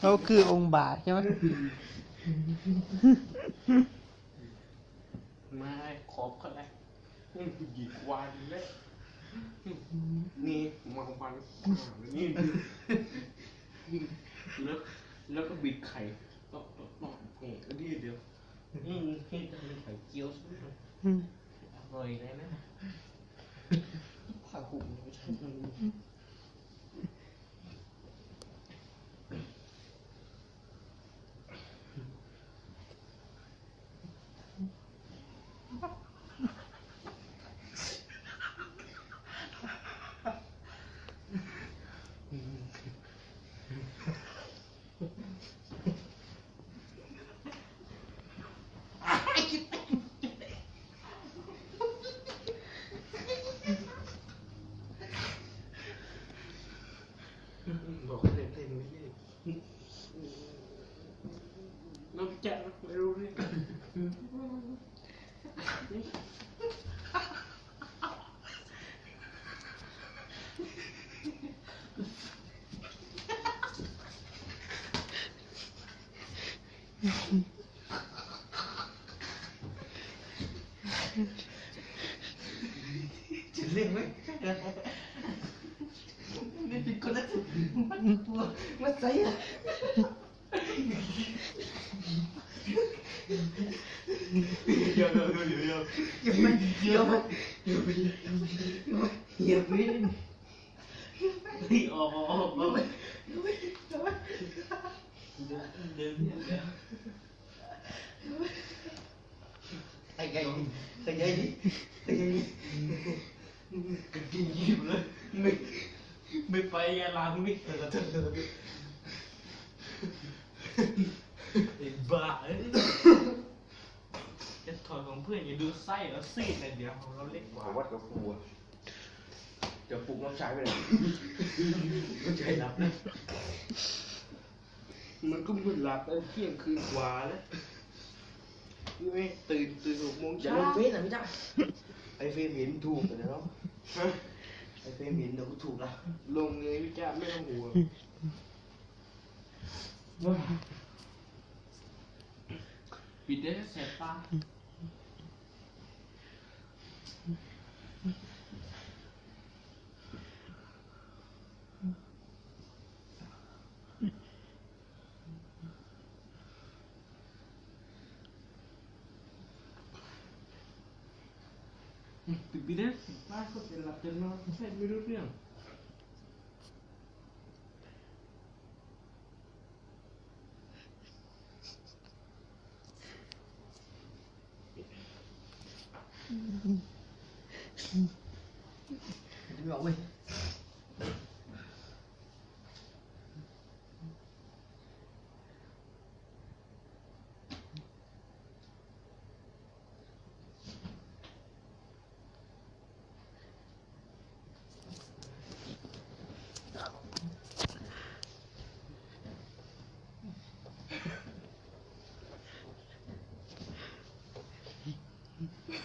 เขาคือองค์บาทใช่ไหมมาขอบเขาแล้วหยิบวานเลยนี่มาวันนี่แล้วแล้วก็บิดไข่ต่อต่อต่อเอ๋ก็ดีเดียวอืมให้ทำเป็นไข่เจียวซะหน่อยอืมอร่อยเลยนะผักหุงไม่ใช่ Chỉ riêng mấy Con đã mất cua, mất giấy à Yo no, no, yo, yo. Yo me, yo me, yo me, yo me, yo me, yo me. Oh, no me, no me, no me. Ay, ay, ay, ay, ay, ay. Ketinggi pula. Mik, mik payah lah mik. ไส้แล้วซีดเลยเดี๋ยวของเราเล็กกว่าวัดกับครูจะปลุกน้องชายไปไหนก็ใจรับนะมันก็มืดหลับแล้วเที่ยงคืนกว่าแล้วนี่ไงตื่นตื่นหกโมงอย่าเช้าลงเฟซนะพี่จ้าไอ้เฟซเห็นถูกแต่เนาะฮะไอ้เฟซเห็นเดี๋ยวก็ถูกละลงเลยพี่จ้าไม่ต้องห่วงปิดได้แสบตาปิดปิดได้แสบตาก็จะหลับจะ Birer varasokelaten sai birubiyan Đi bảo mình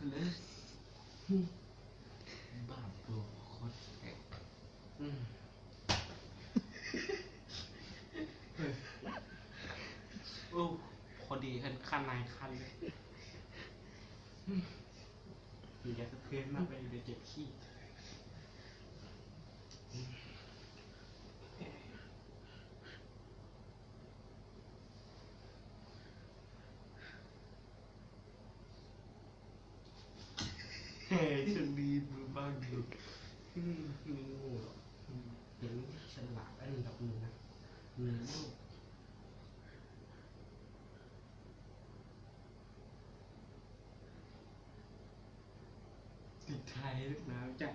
นั้นได้ปิดเขาเลยบ้าตัวโคตรแก่อืมเฮ้ยโอ้พอดีคันคันนายคันเลยอืมอยากจะเพื่อนมากไปเดี๋ยวเจ็บขี้ ฉันดีมือบ้างดูอืมไม่โง่หรอกอืมเห็นหลาดอันดับหนึ่งนะหนึ่งลกติดไทยลึกหนาวจัด